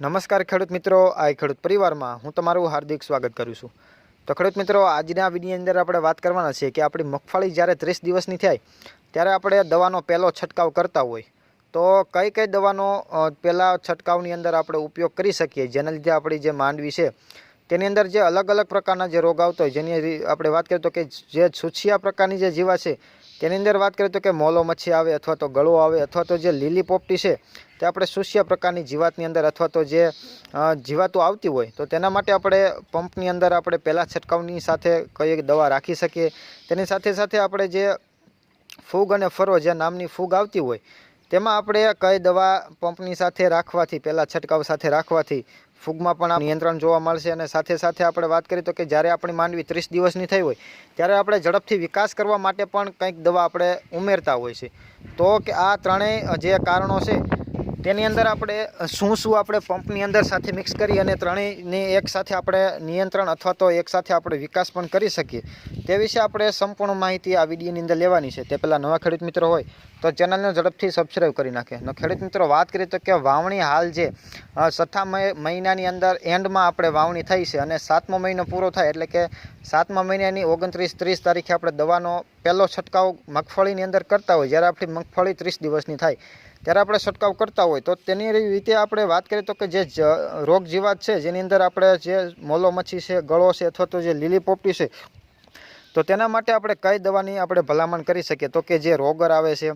નમસ્કાર ખેડૂત મિત્રો, આ ખેડૂત પરિવારમાં હું તમારું હાર્દિક સ્વાગત કરું છું. તો ખેડૂત મિત્રો, આજના વિડીયોની અંદર આપણે વાત કરવાના છીએ કે આપણી મગફળી જ્યારે ત્રીસ દિવસની થાય, ત્યારે આપણે દવાનો પહેલો છંટકાવ કરતા હોય. તો કઈ કઈ દવાનો પહેલાં છંટકાવની અંદર આપણે ઉપયોગ કરી શકીએ? જેના લીધે આપણી જે માંડવી છે, તેની અંદર જે અલગ અલગ પ્રકારના જે રોગ આવતો હોય, જેની આપણે વાત કરીએ તો કે જે છૂછિયા પ્રકારની જે જીવા છે તેની અંદર વાત કરીએ તો કે મોલો મચ્છી આવે અથવા તો ગળો આવે અથવા તો જે લીલી પોપટી છે, તે આપણે શુષ્ય પ્રકારની જીવાતની અંદર અથવા તો જે જીવાતો આવતી હોય, તો તેના માટે આપણે પંપની અંદર આપણે પહેલાં છંટકાવની સાથે કઈ દવા રાખી શકીએ. તેની સાથે સાથે આપણે જે ફૂગ અને ફરો જે નામની ફૂગ આવતી હોય તેમાં આપણે કઈ દવા પંપની સાથે રાખવાથી, પહેલાં છંટકાવ સાથે રાખવાથી ફૂગમાં પણ નિયંત્રણ જોવા મળશે અને સાથે સાથે આપણે વાત કરીએ તો કે જ્યારે આપણી માંડવી ત્રીસ દિવસની થઈ હોય, ત્યારે આપણે ઝડપથી વિકાસ કરવા માટે પણ કંઈક દવા આપણે ઉમેરતા હોય છે. તો કે આ ત્રણેય જે કારણો છે તેની અંદર આપણે શું શું આપણે પંપની અંદર સાથે મિક્સ કરી અને ત્રણેયની એક સાથે આપણે નિયંત્રણ અથવા તો એક સાથે આપણે વિકાસ પણ કરી શકીએ. તે વિશે આપણે સંપૂર્ણ માહિતી આ વિડીયોની અંદર લેવાની છે. તે પહેલાં નવા ખેડૂત મિત્રો હોય તો ચેનલને ઝડપથી સબસ્ક્રાઈબ કરી નાખે. અને ખેડૂત મિત્રો, વાત કરીએ તો કે વાવણી હાલ જે છઠ્ઠા મહિનાની અંદર એન્ડમાં આપણે વાવણી થઈ છે અને સાતમો મહિનો પૂરો થાય એટલે કે સાતમા મહિનાની ઓગણત્રીસ ત્રીસ તારીખે આપણે દવાનો પહેલો છંટકાવ મગફળીની અંદર કરતા હોય. જ્યારે આપણી મગફળી ત્રીસ દિવસની થાય. ત્યારે આપણે છંટકાવ કરતા હોય, તો તેની રીતે આપણે વાત કરીએ તો કે જે રોગ જીવાત છે, જેની અંદર આપણે જે મોલો મચ્છી છે, ગળો છે, અથવા તો જે લીલી પોપટી છે તો તેના માટે આપણે કઈ દવાની આપણે ભલામણ કરી શકીએ? તો કે જે રોગર આવે છે,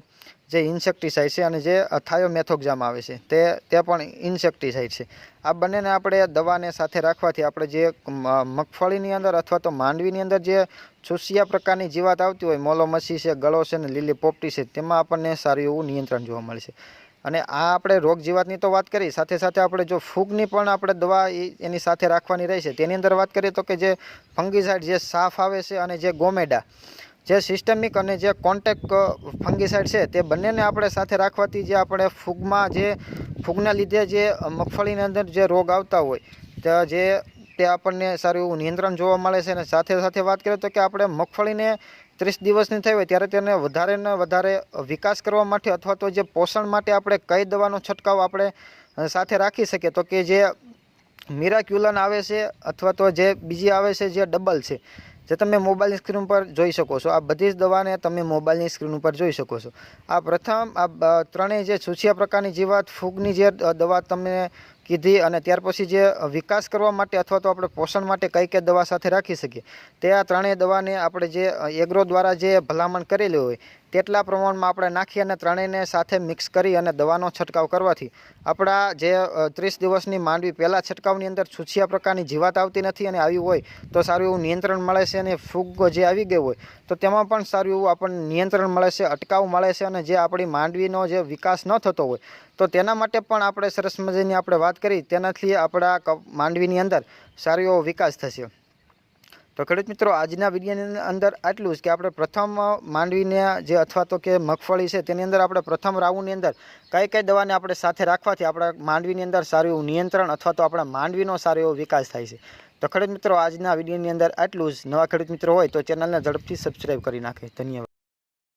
જે ઇન્સેક્ટિસાઇડ છે અને જે થાયોમેથોક્ઝામ આવે છે, તે તે પણ ઇન્સેક્ટિસાઇડ છે. આ બંનેને આપણે દવાને સાથે રાખવાથી આપણે જે મગફળીની અંદર અથવા તો માંડવીની અંદર જે છુસિયા પ્રકારની જીવાત આવતી હોય મોલોમસી છે, ગળો છે ને લીલી પોપટી છે, તેમાં આપણને સારું એવું નિયંત્રણ જોવા મળશે અને આ આપણે રોગ જીવાતની તો વાત કરી, સાથે સાથે આપણે જો ફૂગની પણ આપણે દવા એની સાથે રાખવાની રહેશે. તેની અંદર વાત કરીએ તો કે જે ફંગીસાઇડ જે સાફ આવે છે અને જે ગોમેડા, જે સિસ્ટમિક અને જે કોન્ટેક ફંગીસાઇડ છે, તે બંનેને આપણે સાથે રાખવાથી જે આપણે ફૂગમાં જે, ફૂગના લીધે જે મગફળીની અંદર જે રોગ આવતા હોય જે તે આપણને સારું એવું નિયંત્રણ જોવા મળે છે. અને સાથે સાથે વાત કરીએ તો કે આપણે મગફળીને ત્રીસ દિવસની થઈ હોય ત્યારે તેને વધારે ને વધારે વિકાસ કરવા માટે અથવા તો જે પોષણ માટે આપણે કઈ દવાનો છંટકાવ આપણે સાથે રાખી શકીએ, તો કે જે મિરાક્યુલન આવે છે અથવા તો જે બીજી આવે છે જે ડબલ છે, જે તમે મોબાઈલની સ્ક્રીન પર જોઈ શકો છો. આ બધી જ દવાને તમે મોબાઈલની સ્ક્રીન ઉપર જોઈ શકો છો. આ પ્રથમ, આ ત્રણેય જે સુછિયા પ્રકારની જીવાત, ફૂગની જે દવા તમને કીધી અને ત્યાર પછી જે વિકાસ કરવા માટે અથવા તો આપણે પોષણ માટે કઈ કઈ દવા સાથે રાખી શકીએ, તે આ ત્રણેય દવાને આપણે જે એગ્રો દ્વારા જે ભલામણ કરેલી હોય, તેટલા પ્રમાણમાં આપણે નાખી અને ત્રણેયને સાથે મિક્સ કરી અને દવાનો છંટકાવ કરવાથી આપણા જે ત્રીસ દિવસની માંડવી પહેલાં છંટકાવની અંદર છૂછિયા પ્રકારની જીવાત આવતી નથી અને આવી હોય તો સારું એવું નિયંત્રણ મળે છે અને ફૂગ જે આવી ગઈ હોય, તો તેમાં પણ સારું એવું આપણને નિયંત્રણ મળે છે, અટકાવ મળે છે અને જે આપણી માંડવીનો જે વિકાસ ન થતો હોય તો તેના માટે પણ આપણે સરસ મજાની આપણે વાત કરી. તેનાથી આપણા માંડવીની અંદર સારો એવો વિકાસ થશે. તો ખેડૂત મિત્રો, આજના વિડીયોની અંદર આટલું જ કે આપણે પ્રથમ માંડવીને જે અથવા તો કે મગફળી છે તેની અંદર આપણે પ્રથમ રાઉન્ડની અંદર કઈ કઈ દવાને આપણે સાથે રાખવાથી આપણા માંડવીની અંદર સારું એવું નિયંત્રણ અથવા તો આપણા માંડવીનો સારો એવો વિકાસ થાય છે. તો ખેડૂત મિત્રો, આજના વિડીયોની અંદર આટલું જ. નવા ખેડૂત મિત્રો હોય તો ચેનલને ઝડપથી સબસ્ક્રાઈબ કરી નાખે. ધન્યવાદ.